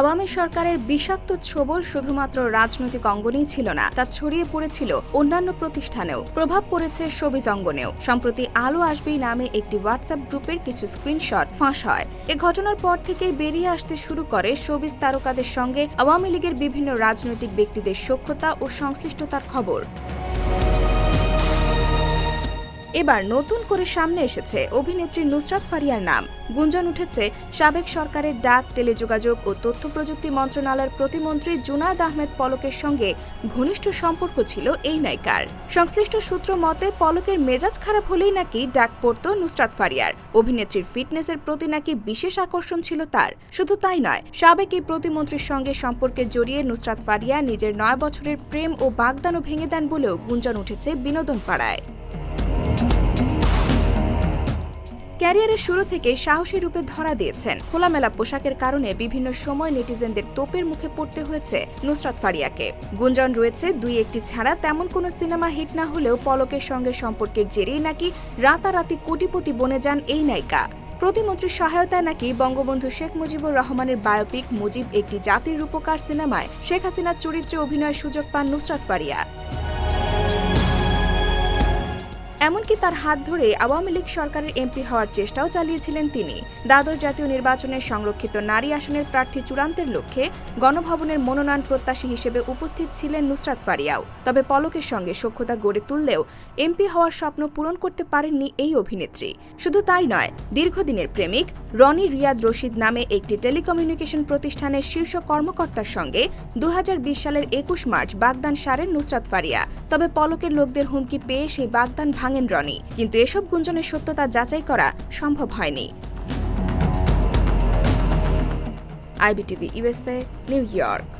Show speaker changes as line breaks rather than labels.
আওয়ামী সরকারের বিষাক্ত ছোবল শুধুমাত্র রাজনৈতিক অঙ্গনেই ছিল না, তা ছড়িয়ে পড়েছিল অন্যান্য প্রতিষ্ঠানেও। প্রভাব পড়েছে সবিজ অঙ্গনেও। সম্প্রতি আলো আসবেই নামে একটি হোয়াটসঅ্যাপ গ্রুপের কিছু স্ক্রিনশট ফাঁস হয়। এ ঘটনার পর থেকেই বেরিয়ে আসতে শুরু করে সবিজ তারকাদের সঙ্গে আওয়ামী লীগের বিভিন্ন রাজনৈতিক ব্যক্তিদের সখ্যতা ও সংশ্লিষ্টতার খবর। এবার নতুন করে সামনে এসেছে অভিনেত্রী নুসরাত ফারিয়ার নাম। গুঞ্জন উঠেছে সাবেক সরকারের ডাক, টেলিযোগাযোগ ও তথ্য প্রযুক্তি মন্ত্রণালয়ের প্রতিমন্ত্রী জুনায়দ আহমেদ পলকের সঙ্গে ঘনিষ্ঠ সম্পর্ক ছিল এই নায়িকার। সংশ্লিষ্ট সূত্র মতে, পলকের মেজাজ খারাপ হলেই নাকি ডাক পড়ত নুসরাত ফারিয়ার। অভিনেত্রীর ফিটনেসের প্রতি নাকি বিশেষ আকর্ষণ ছিল তার। শুধু তাই নয়, সাবেক এই প্রতিমন্ত্রীর সঙ্গে সম্পর্কে জড়িয়ে নুসরাত ফারিয়া নিজের নয় বছরের প্রেম ও বাগদানও ভেঙে দেন বলেও গুঞ্জন উঠেছে বিনোদন পাড়ায় ক্যারিয়ারের শুরু থেকে সাহসী রূপে ধরা দিয়েছেন। খোলামেলা পোশাকের কারণে বিভিন্ন সময় নেটিজেনদের তোপের মুখে পড়তে হয়েছে নুসরাত ফারিয়াকে। গুঞ্জন রয়েছে, দুই একটি ছাড়া তেমন কোনো সিনেমা হিট না হলেও পলকের সঙ্গে সম্পর্কের জেরেই নাকি রাতারাতি কোটিপতি বনে যান এই নায়িকা। প্রতিমন্ত্রীর সহায়তায় নাকি বঙ্গবন্ধু শেখ মুজিবুর রহমানের বায়োপিক মুজিব একটি জাতির রূপকার সিনেমায় শেখ হাসিনার চরিত্রে অভিনয়ের সুযোগ পান নুসরাত ফারিয়া। এমনকি তার হাত ধরে আওয়ামী লীগ সরকারের এমপি হওয়ার চেষ্টাও চালিয়েছিলেন তিনি। দ্বাদশ জাতীয় নির্বাচনের সংরক্ষিত নারী আসনের প্রার্থী চূড়ান্তের লক্ষ্যে গণভবনের মনোনয়ন প্রত্যাশী হিসেবে উপস্থিত ছিলেন নুসরাত ফারিয়াও। তবে পলকের সঙ্গে সখ্যতা গড়ে তুললেও এমপি হওয়ার স্বপ্ন পূরণ করতে পারেননি এই অভিনেত্রী। শুধু তাই নয়, দীর্ঘদিনের প্রেমিক রনি রিয়াদ রশিদ নামে একটি টেলিকমিউনিকেশন প্রতিষ্ঠানের শীর্ষ কর্মকর্তার সঙ্গে দু হাজার বিশ সালের একুশ মার্চ বাগদান সারেন নুসরাত ফারিয়া। তবে পলকের লোকদের হুমকি পেয়ে সেই বাগদান ভাঙেন রনি। কিন্তু এসব গুঞ্জনের সত্যতা যাচাই করা সম্ভব হয়নি। IBTV USA New York.